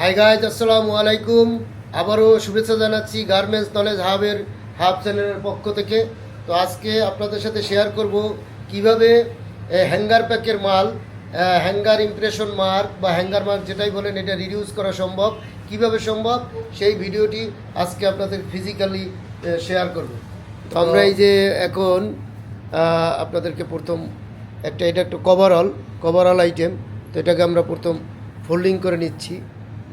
Hi guys আসসালামু আলাইকুম আবারও শুভেচ্ছা জানাচ্ছি গার্মেন্টস নলেজ হাবের হাব চ্যানেলের পক্ষ থেকে। তো আজকে আপনাদের সাথে শেয়ার করব কীভাবে হ্যাঙ্গার প্যাকের মাল হ্যাঙ্গার ইমপ্রেশন মার্ক বা হ্যাঙ্গার মার্ক যেটাই বলেন এটা রিডিউস করা সম্ভব। কীভাবে সম্ভব? সেই ভিডিওটি আজকে আপনাদের ফিজিক্যালি শেয়ার করব। তো আমরা এই যে এখন আপনাদেরকে প্রথম একটা এটা একটা কভারঅল কভারঅল আইটেম তো এটাকে আমরা প্রথম ফোল্ডিং করে নিচ্ছি।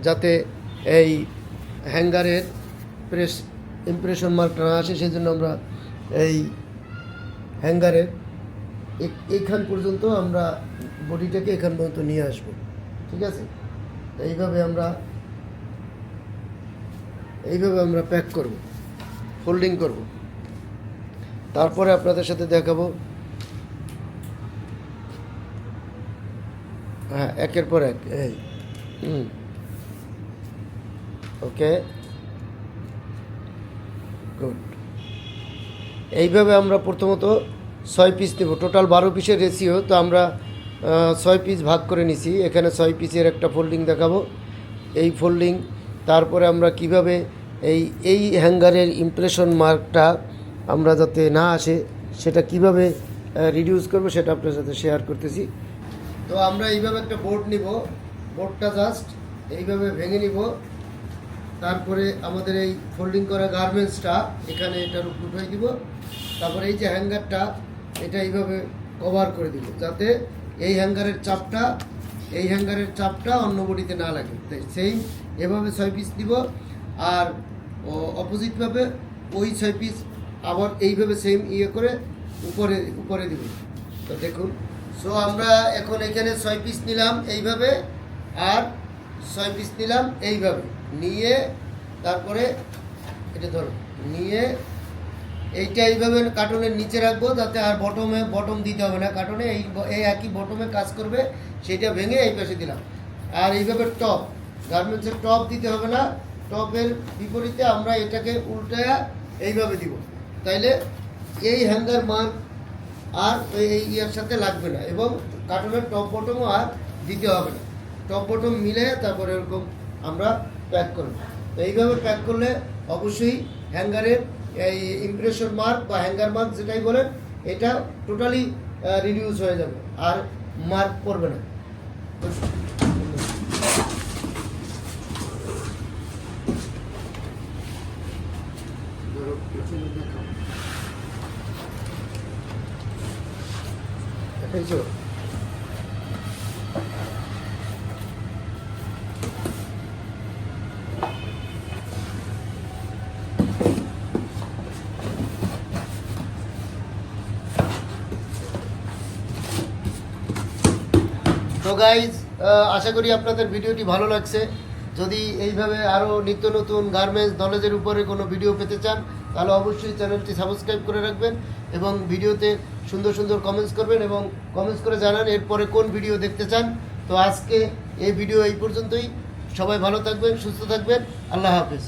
যাতে এই হ্যাঙ্গারের প্রেস ইমপ্রেশন মার্কটা না আসে সেই জন্য আমরা এই হ্যাঙ্গারের এইখান পর্যন্ত আমরা বডিটাকে এখান পর্যন্ত নিয়ে আসব। ঠিক আছে? এইভাবে আমরা এইভাবে আমরা প্যাক করব ফোল্ডিং করব। তারপরে আপনাদের সাথে দেখাবো। হ্যাঁ একের পর এক, এই, হুম। ওকে গুড এইভাবে আমরা প্রথমত ছয় পিস দেবো। টোটাল বারো পিসের রেসিও তো আমরা ছয় পিস ভাগ করে নিছি। এখানে ছয় পিসের একটা ফোল্ডিং দেখাবো। এই ফোল্ডিং তারপরে আমরা কীভাবে এই এই হ্যাঙ্গারের ইমপ্রেশন মার্কটা আমরা যাতে না আসে, সেটা কীভাবে রিডিউস করব, সেটা আপনার সাথে শেয়ার করতেছি। তো আমরা এইভাবে একটা বোর্ড নিব। বোর্ডটা জাস্ট এইভাবে ভেঙে নিব। তারপরে আমাদের এই ফোল্ডিং করা গার্মেন্টসটা এখানে এটার উপর উঠাই দিব। তারপরে এই যে হ্যাঙ্গারটা, এটা এইভাবে কভার করে দিব, যাতে এই হ্যাঙ্গারের চাপটা, এই হ্যাঙ্গারের চাপটা অন্য বডিতে না লাগে। সেই এভাবে ছয় পিস দিব, আর অপোজিটভাবে ওই ছয় পিস আবার এইভাবে সেম ইয়ে করে উপরে উপরে দিব। তো দেখুন সো আমরা এখন এখানে ছয় পিস নিলাম এইভাবে, আর ছয় পিস নিলাম, এইভাবে। নিয়ে তারপরে এটা ধরো, নিয়ে এইটা এইভাবে কার্টনের নিচে রাখব যাতে আর বটমে বটম দিতে হবে না। কার্টনে এই এই একই বটমে কাজ করবে, সেটা ভেঙে এই পাশে দিলাম। আর এইভাবে টপ গার্মেন্টসের টপ দিতে হবে না। টপের বিপরীতে আমরা এটাকে উল্টায়া এইভাবে দিব। তাইলে এই হ্যাঙ্গার মার্ক আর এই ইয়ের সাথে লাগবে না এবং কার্টনের টপ বটমও আর দিতে হবে না। টপ বটম মিলে তারপরে এরকম আমরা প্যাক করব। তো এইভাবে প্যাক করলে অবশ্যই হ্যাঙ্গারের এই ইমপ্রেশন মার্ক বা হ্যাঙ্গার মার্ক যেটাই বলেন এটা টোটালি রিডিউস হয়ে যাবে। আর মার্ক পড়বে না। ধরো, পেছনে তো গাইজ আশা করি আপনাদের ভিডিওটি ভালো লাগছে। যদি এইভাবে আরও নিত্য নতুন গার্মেন্টস নলেজের উপরে কোনো ভিডিও পেতে চান, তাহলে অবশ্যই চ্যানেলটি সাবস্ক্রাইব করে রাখবেন এবং ভিডিওতে সুন্দর সুন্দর কমেন্টস করবেন এবং কমেন্টস করে জানান এরপরে কোন ভিডিও দেখতে চান। তো আজকে এই ভিডিও এই পর্যন্তই। সবাই ভালো থাকবেন, সুস্থ থাকবেন। আল্লাহ হাফিজ।